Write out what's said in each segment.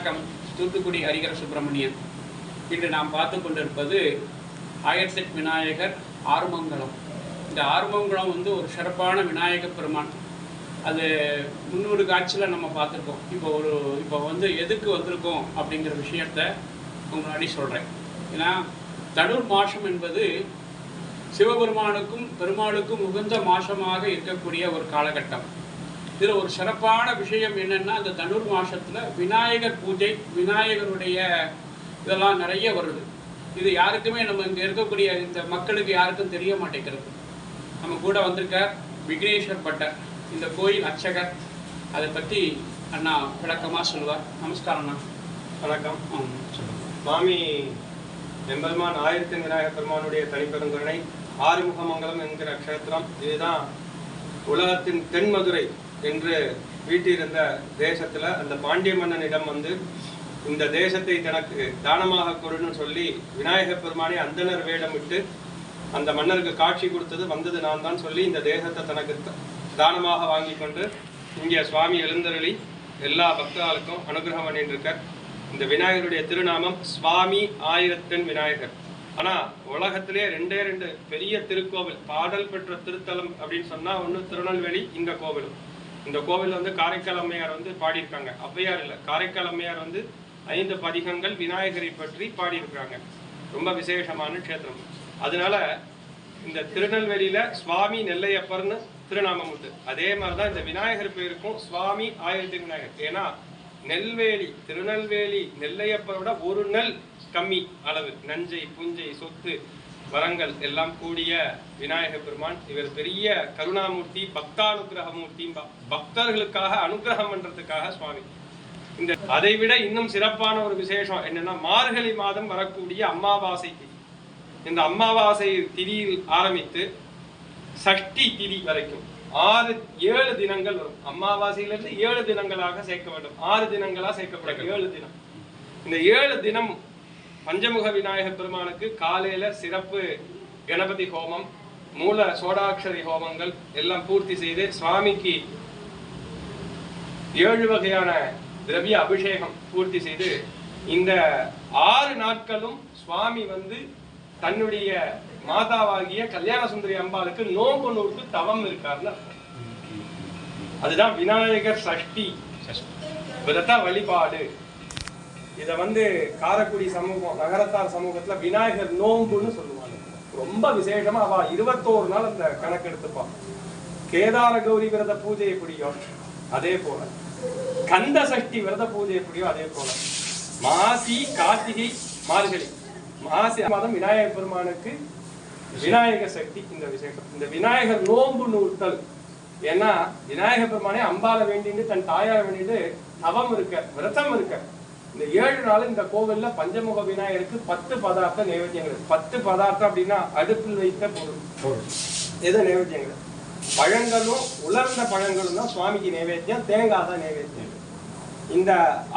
வணக்கம். தூத்துக்குடி ஹரிகர சுப்பிரமணியன். இன்று நாம் பார்த்து கொண்டிருப்பது ஆயிரத்தெட் விநாயகர் ஆறுமங்கலம். இந்த ஆறுமங்கலம் வந்து ஒரு சிறப்பான விநாயக பெருமான். அது முன்னூறு காட்சியில் நம்ம பார்த்துருக்கோம். இப்போ ஒரு இப்போ வந்து எதுக்கு வந்திருக்கோம் அப்படிங்கிற விஷயத்த முன்னாடி சொல்கிறேன் ஏன்னா தனுர் மாசம் என்பது சிவபெருமானுக்கும் பெருமாளுக்கும் உகந்த மாசமாக இருக்கக்கூடிய ஒரு காலகட்டம். இதில் ஒரு சிறப்பான விஷயம் என்னென்னா அந்த தனுர் மாசத்தில் விநாயகர் பூஜை விநாயகருடைய இதெல்லாம் நிறைய வருது. இது யாருக்குமே நம்ம இங்கே இருக்கக்கூடிய இந்த மக்களுக்கு யாருக்கும் தெரிய மாட்டேங்கிறது. நம்ம கூட வந்திருக்கார் விக்னேஸ்வர் பட்டர் இந்த கோயில் அர்ச்சகர் அதை பற்றி அண்ணா விளக்கமாக சொல்லுவார். நமஸ்காரம் அண்ணா. வணக்கம். சுவாமி எம்பெருமான் ஆயிரத்தி விநாயகர் பெருமானுடைய தனிப்பெருங்கருணை ஆறுமுகமங்கலம் என்கிற க்ஷேத்திரம். இதுதான் உலகத்தின் தென்மதுரை. என்று வீட்டிருந்த தேசத்துல அந்த பாண்டிய மன்னனிடம் வந்து இந்த தேசத்தை தனக்கு தானமாக கொடுன்னு சொல்லி விநாயகர் பெருமானை அந்தனர் வேடமிட்டு அந்த மன்னருக்கு காட்சி கொடுத்தது வந்தது நான் தான் சொல்லி இந்த தேசத்தை தனக்கு த- தானமாக வாங்கி கொண்டு இங்கே சுவாமி எழுந்தருளி எல்லா பக்தர்களுக்கும் அனுகிரகம் பண்ணிட்டு இந்த விநாயகருடைய திருநாமம் சுவாமி ஆயிரத்தன் விநாயகர். ஆனா உலகத்திலே ரெண்டே ரெண்டு பெரிய திருக்கோவில் பாடல் பெற்ற திருத்தலம் அப்படின்னு சொன்னா ஒன்று திருநெல்வேலி இந்த கோவிலும். இந்த கோவில் வந்து காரைக்கால் அம்மையார் வந்து பாடியிருக்காங்க. ஔவையார் இல்லை காரைக்கால் அம்மையார் வந்து ஐந்து பதிகங்கள் விநாயகரை பற்றி பாடியிருக்கிறாங்க. ரொம்ப விசேஷமான க்ஷேத்திரம். அதனால இந்த திருநெல்வேலியில சுவாமி நெல்லையப்பர்னு திருநாமம் உண்டு அதே மாதிரிதான் இந்த விநாயகர் பேருக்கும் சுவாமி ஆயிரத்தி விநாயகர். ஏன்னா நெல்வேலி திருநெல்வேலி நெல்லையப்பரோட ஒரு நெல் கம்மி அளவு. நஞ்சை புஞ்சை சொத்து வரங்கள் எல்லாம் கூடிய விநாயக பெருமான். இவர் பெரிய கருணாமூர்த்தி பக்தானுகிரகமூர்த்தி பக்தர்களுக்காக அனுகிரகம் பண்றதுக்காக சுவாமி. இந்த அதை விட இன்னும் சிறப்பான ஒரு விசேஷம் என்னன்னா மார்கழி மாதம் வரக்கூடிய அமாவாசை திதி. இந்த அமாவாசை திதியில் ஆரம்பித்து சஷ்டி திதி வரைக்கும் ஆறு ஏழு தினங்கள் வரும். அமாவாசையிலிருந்து ஏழு தினங்களாக சேர்க்க வேண்டும். ஆறு தினங்களா சேர்க்கப்படும் ஏழு தினம். இந்த ஏழு தினம் பஞ்சமுக விநாயகர் பெருமானுக்கு காலையில சிறப்பு கணபதி ஹோமம் மூல சோடாட்சரி ஹோமங்கள் எல்லாம் பூர்த்தி செய்து சுவாமிக்கு ஏழு வகையான திரவிய அபிஷேகம் பூர்த்தி செய்து இந்த ஆறு நாட்களும் சுவாமி வந்து தன்னுடைய மாதாவாகிய கல்யாண சுந்தரி அம்பாளுக்கு நோன்பு நூற்று தவம் இருக்காருன்னு. அதுதான் விநாயகர் சஷ்டி. விரத வழிபாடு இதை வந்து காரைக்குடி சமூகம் நகரத்தார் சமூகத்துல விநாயகர் நோம்புன்னு சொல்லுவாங்க. ரொம்ப விசேஷமா அவ இருபத்தோரு நாள் அந்த கணக்கு எடுத்துப்பான் கேதார கௌரி விரத பூஜை எப்படியோ அதே போல. கந்த சஷ்டி விரத பூஜை எப்படியோ அதே போல. மாசி கார்த்திகை மார்கழி. மாசி மாதம் விநாயகர் பெருமானுக்கு விநாயகர் சக்தி இந்த விசேஷம். இந்த விநாயகர் நோம்பு நூற்றல் ஏன்னா விநாயகர் பெருமானே அம்பால வேண்டிட்டு தன் தாயார வேண்டிட்டு தவம் இருக்க விரதம் இருக்க. இந்த ஏழு நாள் இந்த கோவில்ல பஞ்சமுக விநாயகருக்கு பத்து பதார்த்த நைவேத்தியங்கள். பத்து பதார்த்தம் அப்படின்னா அடுப்பில் வைத்த பொருள். எது நைவேத்தியங்கள்? பழங்களும் உலர்ந்த பழங்களும் தான் சுவாமிக்கு நைவேத்தியம் தேங்காய் தான் நைவேத்தியம். இந்த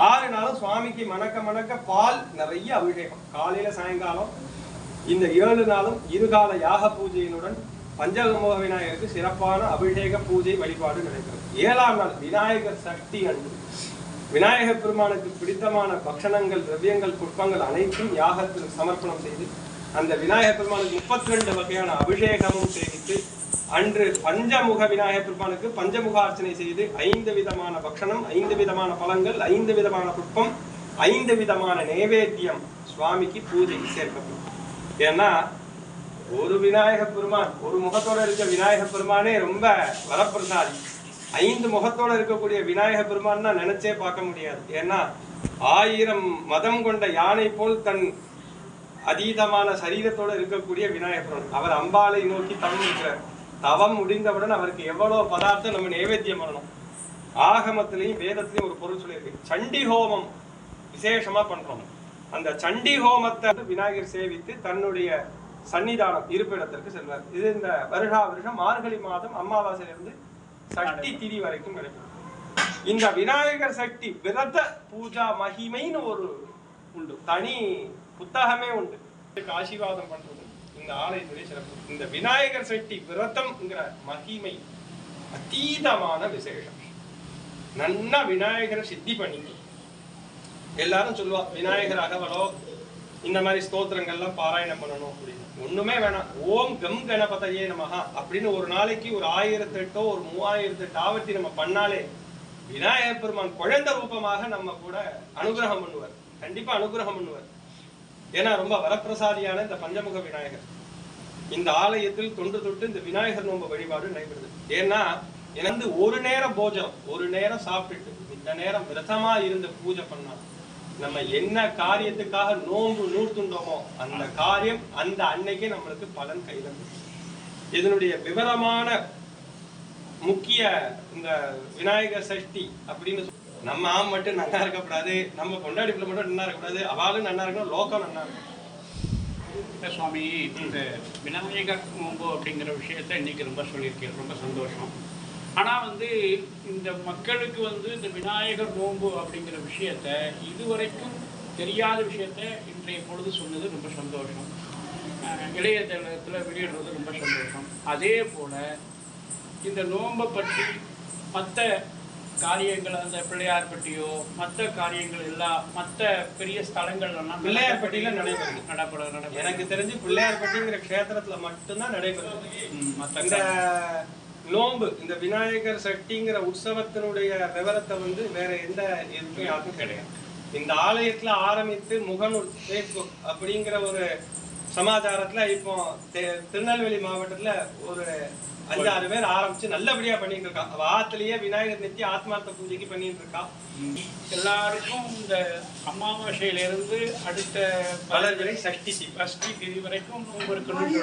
ஆறு நாளும் சுவாமிக்கு மணக்க மணக்க பால் நிறைய அபிஷேகம். காலையில சாயங்காலம். இந்த ஏழு நாளும் இருகால யாக பூஜையினுடன் பஞ்சகமுக விநாயகருக்கு சிறப்பான அபிஷேக பூஜை வழிபாடு நடைபெறும். ஏழாம் நாள் விநாயகர் சக்தி அன்று. விநாயகர் பெருமானுக்கு பிடித்தமான பக்ஷணங்கள் திரவியங்கள் புஷ்பங்கள் அனைத்தும் யாகத்தில் சமர்ப்பணம் செய்து அந்த விநாயகர் பெருமானுக்கு முப்பத்தி ரெண்டு வகையான அபிஷேகமும் சேவித்து அன்று பஞ்சமுக விநாயகர் பெருமானுக்கு பஞ்சமுக அர்ச்சனை செய்து ஐந்து விதமான பக்ஷணம் ஐந்து விதமான பழங்கள் ஐந்து விதமான புஷ்பம் ஐந்து விதமான நைவேத்தியம் சுவாமிக்கு பூஜைக்கு சேர்க்கப்படும். ஏன்னா ஒரு விநாயகர் பெருமான் ஒரு முகத்தோட இருக்க விநாயக பெருமானே ரொம்ப வரப்பிரசாதி ஐந்து முகத்தோட இருக்கக்கூடிய விநாயக பெருமான்னா நினைச்சே பார்க்க முடியாது. ஏன்னா ஆயிரம் மதம் கொண்ட யானை போல் தன் அதீதமான சரீரத்தோட இருக்கக்கூடிய விநாயக பெருமான். அவர் அம்பாளை நோக்கி தவம் இருக்கிறார் தவம் முடிந்தவுடன் அவருக்கு எவ்வளவு பதார்த்தம் நம்ம நைவேத்தியம் பண்ணணும். ஆகமத்திலையும் வேதத்திலையும் ஒரு பொருள் சொல்லியிருக்கு. சண்டி ஹோமம் விசேஷமா பண்றோம். அந்த சண்டி ஹோமத்தை விநாயகர் சேவித்து தன்னுடைய சன்னிதானம் இருப்பிடத்திற்கு செல்வார். இது இந்த வருஷா வருஷம் மார்கழி மாதம் அமாவாசையிலிருந்து சக்தி திதி வரைக்கும் கிடைக்கும். இந்த விநாயகர் சக்தி விரத பூஜா மகிமைன்னு ஒரு உண்டு. தனி புத்தகமே உண்டு. ஆசீர்வாதம் பண்றது இந்த ஆலயத்திலே சிறப்பு. இந்த விநாயகர் சக்தி விரதம்ங்கிற மகிமை அதீதமான விசேஷம். நன்னா விநாயகரை சித்தி பண்ணி எல்லாரும் சொல்லுவா விநாயகர் அகவலோ இந்த மாதிரி ஸ்தோத்திரங்கள்லாம் பாராயணம் பண்ணணும் அப்படின்னு. ஒண்ணுமே வேணாம். ஓம் கம் கணபதையே நமகா அப்படின்னு ஒரு நாளைக்கு ஒரு ஆயிரத்தி எட்டோ ஒரு மூவாயிரத்தி எட்டு ஆவர்த்தி நம்ம பண்ணாலே விநாயகர் பெருமான் குழந்தை ரூபமாக நம்ம கூட அனுகிரகம் பண்ணுவார். கண்டிப்பா அனுகிரகம் பண்ணுவார். ஏன்னா ரொம்ப வரப்பிரசாதியான இந்த பஞ்சமுக விநாயகர். இந்த ஆலயத்தில் தொன்று தொட்டு இந்த விநாயகர் நோன்பு வழிபாடு நடைபெறுது. ஏன்னா எனக்கு ஒரு நேரம் போஜனம் ஒரு நேரம் சாப்பிட்டுட்டு இந்த நேரம் விரதமா இருந்து பூஜை பண்ணா நம்ம என்ன காரியத்துக்காக நோன்பு நூற்றுண்டோமோ அந்த காரியம் அந்த அன்னைக்கே நம்மளுக்கு பலன் கையில. இதனுடைய விவரமான முக்கிய இந்த விநாயகர் சஷ்டி அப்படின்னு நம்ம ஆம் மட்டும் நல்லா இருக்கக்கூடாது நம்ம கொண்டாடி பிள்ளை மட்டும் நல்லா இருக்கக்கூடாது அவாலும் நல்லா இருக்கணும் லோகம் நல்லா இருக்கணும். சுவாமி இந்த விநாயகர் நோன்பு அப்படிங்கிற விஷயத்த இன்னைக்கு ரொம்ப சொல்லியிருக்கேன் ரொம்ப சந்தோஷம். ஆனால் வந்து இந்த மக்களுக்கு வந்து இந்த விநாயகர் நோன்பு அப்படிங்கிற விஷயத்த இதுவரைக்கும் தெரியாத விஷயத்த இன்றைய பொழுது சொன்னது ரொம்ப சந்தோஷம். இளையதளத்தில் வெளியிடுறது ரொம்ப சந்தோஷம். அதே போல் இந்த நோன்பை பற்றி மற்ற காரியங்கள் அந்த பிள்ளையார் பட்டியோ மற்ற காரியங்கள் எல்லாம் மற்ற பெரிய ஸ்தலங்கள்லாம் பிள்ளையார்பட்டியில நடைபெறுது. நடப்பட நடப்பட எனக்கு தெரிஞ்சு பிள்ளையார்பட்டிங்கிற க்ஷேத்திரத்துல மட்டும்தான் நடைபெறுது. ம், நோம்பு இந்த விநாயகர் சட்டிங்கிற உற்சவத்தினுடைய விவரத்தை வந்து வேற எந்த இதுக்கும் யாருக்கும் கிடையாது. இந்த ஆலயத்துல ஆரம்பித்து முகநூல் ஃபேஸ்புக் அப்படிங்கிற ஒரு சமாச்சாரத்துல இப்போ தெ- திருநெல்வேலி மாவட்டத்துல ஒரு அஞ்சாறு பேர் ஆரம்பிச்சு நல்லபடியா பண்ணிட்டு இருக்கா அவ ஆத்துலயே விநாயகர் நித்தி ஆத்மார்த்த பூஜைக்கு பண்ணிட்டு இருக்கா எல்லாருக்கும் இந்த அமாவாசையில இருந்து அடுத்த வளர்பிறை சஷ்டி சி திதி வரைக்கும் நோன்பு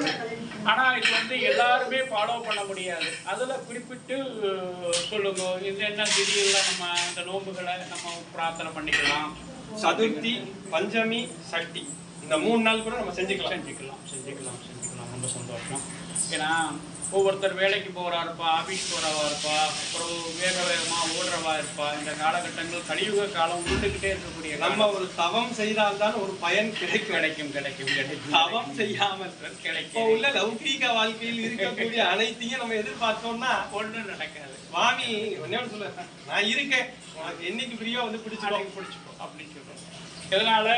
ஆனா இது வந்து எல்லாருமே ஃபாலோ பண்ண முடியாது. அதுல குறிப்பிட்டு சொல்லுங்க. இது என்ன திதியில் நம்ம இந்த நோன்புகளை நம்ம பிரார்த்தனை பண்ணிக்கலாம். சதுர்த்தி பஞ்சமி சஷ்டி. இந்த மூணு நாள் கூட நம்ம செஞ்சுக்கலாம். செஞ்சுக்கலாம் செஞ்சுக்கலாம் செஞ்சுக்கலாம். ரொம்ப சந்தோஷம். ஏன்னா ஒவ்வொருத்தர் வேலைக்கு போகிறா இருப்பா ஆஃபீஸ் போகிறவா இருப்பா அப்புறம் வேக வேகமாக ஓடுறவா இருப்பா. இந்த காலகட்டங்கள் கலியுக காலம் உண்டுகிட்டே இருக்கக்கூடிய நம்ம. ஒரு தவம் செய்தால்தான் ஒரு பயன் கிடைக்கும். கிடைக்கும் கிடைக்கும் கிடைக்கும். தவம் செய்யாமல் கிடைக்கும் உள்ள லௌகீக வாழ்க்கையில் இருக்கக்கூடிய அனைத்தையும் நம்ம எதிர்பார்த்தோம்னா ஒன்றும் நடக்காது. சுவாமி என்ன சொல்ல நான் இருக்கேன். உனக்கு என்னைக்கு ஃப்ரீயோ வந்து பிடிச்சிடும் பிடிச்சிக்கோ. அப்படின்னு சொல்றோம் இதனால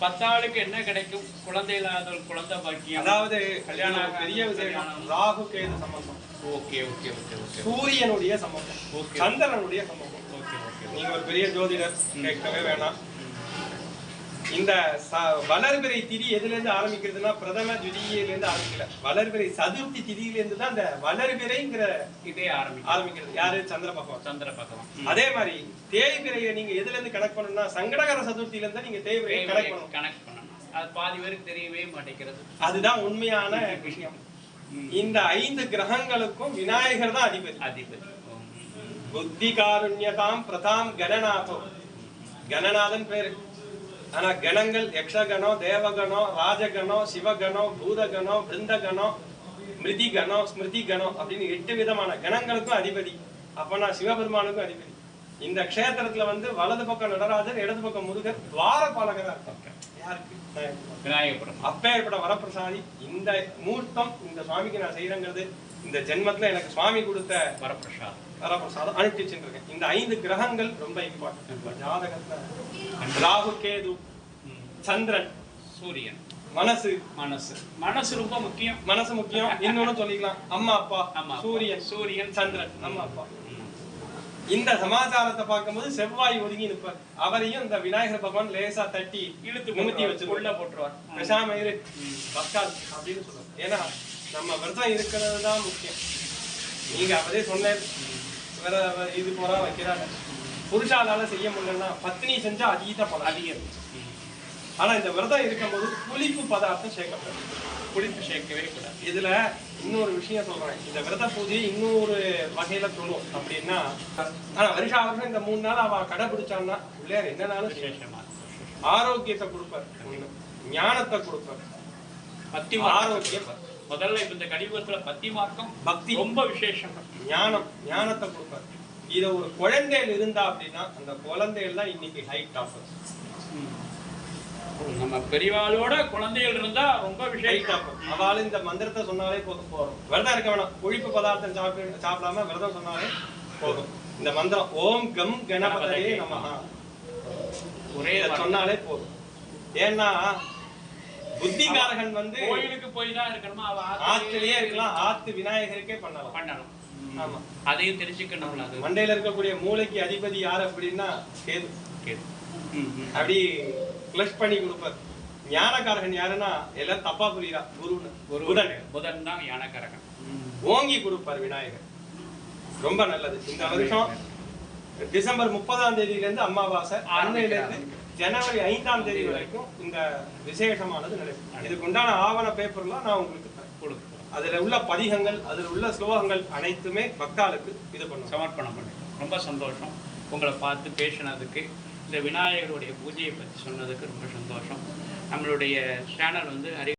பத்தாளுக்கு என்ன கிடைக்கும்? குழந்தை இல்லாத குழந்தை பாக்கியம். அதாவது கல்யாணம் பெரிய கல்யாணம். ராகு கேது சம்பந்தம். Okay okay okay okay. சூரியனுடைய சம்பந்தம். Okay. சந்திரனுடைய சம்பந்தம். ஓகே ஓகே நீங்க ஒரு பெரிய ஜோதிடர் கேட்கவே வேணாம். இந்த வளர்பிறை திதி எதுல இருந்து ஆரம்பிக்கிறதுனா பிரதம திதியில இருந்து ஆரம்பிக்கல. வளர்பிறை சதுர்த்தி திதியில இருந்து தான் அந்த வளர்பிறைங்கிற இதே ஆரம்பிக்கும் ஆரம்பிக்கிறது. யாரு? சந்திர பகவான் சந்திர பகவான் அதே மாதிரி தேய்பிரையை நீங்க எதுல இருந்து கணக்கு பண்ணணும்னா சங்கடகர சதுர்த்தியில இருந்து நீங்க தேய்பிரையை கணக்கு பண்ணணும். கனெக்ட் பண்ணணும். அது பாதி பேருக்கு தெரியவே மாட்டேங்கிறது. அதுதான் உண்மையான விஷயம். இந்த ஐந்து கிரகங்களுக்கும் விநாயகர் தான் அதிபதி. அதிபதி. புத்தி காருண்யதாம் பிரதாம் கணநாதோ. கணநாதன் பேரு. ஆனா கணங்கள் யக்ஷகணம் தேவகணம் ராஜகணம் சிவகணம் பூதகணம் பிருந்தகணம் மிருதிகணம் ஸ்மிருதிகணம் அப்படின்னு எட்டு விதமான கணங்களுக்கும் அதிபதி. அப்பனா சிவபெருமானுக்கும் அதிபதி. இந்த க்ஷேத்திரத்துல வந்து வலது பக்கம் நடராஜர் இடது பக்கம் முருகர் துவாரபாலகரா இருக்காங்க யாருக்கு? அப்பேற்பட்ட வரப்பிரசாதி. இந்த மூர்த்தம் இந்த சுவாமிக்கு நான் செய்யறேங்கிறது இந்த ஜென்மத்துல எனக்கு சுவாமி கொடுத்த வரப்பிரசாத் வரப்பிரசாதம் அனுப்பிச்சு வச்சிருக்கேன். இந்த ஐந்து கிரகங்கள் ரொம்ப இம்பார்ட்டன்ட் ஜாதகத்துல ராகு கேது சந்திரன் சூரியன். மனசு. மனசு. மனசு ரொம்ப முக்கியம். மனசு முக்கியம். இன்னொன்னு சொல்லிக்கலாம். அம்மா அப்பா ஆமா சூரியன் சூரியன் சந்திரன் அம்மா அப்பா. இந்த சமாச்சாரத்தை பார்க்கும்போது செவ்வாய் ஒதுங்கி நிற்பார். அவரையும் இந்த விநாயகர் பகவான் லேசா தட்டி இழுத்து போட்டுருவார். வச்சிருவார். உள்ள போட்டுருவார். பேசாம இரு. பக்கால் அப்படின்னு சொல்லுவோம் ஏன்னா நம்ம விரதம் இருக்கிறது தான் முக்கியம். நீங்க அவரே சொன்னேன். வேற இது போறா வைக்கிறாங்க. புருஷாலால செய்ய முடியலன்னா பத்னி செஞ்சா அதீத பலன். அதிகம். ஆனா இந்த விரதம் இருக்கும்போது புளிப்பு பதார்த்தம் சேர்க்கப்படும். புளிப்பு சேர்க்கவே கூடாது. இதுல இன்னொரு விஷயம் சொல்றேன். இந்த விரத பூஜை இன்னொரு வகையில சொல்லுவோம். அப்படின்னா ஆனா வருஷா வருஷம் இந்த மூணு நாள் அவ கடைபிடிச்சான்னா பிள்ளையார் என்னனாலும் இருக்கு. ஆரோக்கியத்தை கொடுப்பார். ஞானத்தை கொடுப்பார். பத்தி ஆரோக்கியம். முதல்ல இப்ப இந்த கலியுகத்துல பத்தி மார்க்கம் பக்தி. ரொம்ப விசேஷம். ஞானம் ஞானத்தை கொடுப்பார். இத ஒரு குழந்தைகள் இருந்தா அப்படின்னா அந்த குழந்தைகள் தான் இன்னைக்கு ஹைட் டாப்பர். நம்ம பெரியவாளோட குழந்தைகள் இருந்தா ரொம்ப டாப்பர் அவளும் இந்த மந்திரத்தை சொன்னாலே போதும் போறோம் விரதம் இருக்க வேணாம். கொழுப்பு பதார்த்தம் சாப்பிட்டு சாப்பிடாம விரதம் சொன்னாலே போதும். இந்த மந்திரம் ஓம் கம் கணபதயே நமஹ. ஒரே. சொன்னாலே போதும். ஏன்னா புத்திகாரகன் வந்து கோயிலுக்கு போய் தான் இருக்கணுமா? அவ ஆத்துலயே இருக்கலாம். ஆத்து விநாயகருக்கே பண்ணலாம். பண்ணணும். ஆமா. அதையும் தெரிஞ்சுக்கணும்ல அது. மண்டையில இருக்கக்கூடிய மூளைக்கு அதிபதி யார் அப்படின்னா கேது. கேது. அப்படி கிளஷ் பண்ணி கொடுப்பார். ஞானகாரகன் யாருன்னா எல்லாம் தப்பா புரியுறா. குருன்னு. ஒரு புதன். புதன் தான் யானக்காரகன் ஓங்கி கொடுப்பார் விநாயகர். ரொம்ப நல்லது. இந்த வருஷம் டிசம்பர் முப்பதாம் தேதியில இருந்து அமாவாசை அன்னையில இருந்து ஜனவரி ஐந்தாம் தேதி வரைக்கும் இந்த விசேஷமானது நடக்கும். இதுக்கு உண்டான ஆவண பேப்பர்லாம் நான் உங்களுக்கு கொடுக்கும் அதுல உள்ள பதிகங்கள் அதுல உள்ள ஸ்லோகங்கள் அனைத்துமே பக்தாளுக்கு இது பண்ணுவோம். சமர்ப்பணம் பண்ணி ரொம்ப சந்தோஷம். உங்களை பார்த்து பேசினதுக்கு இந்த விநாயகருடைய பூஜையை பற்றி சொன்னதுக்கு ரொம்ப சந்தோஷம். நம்மளுடைய சேனல் வந்து ஹரி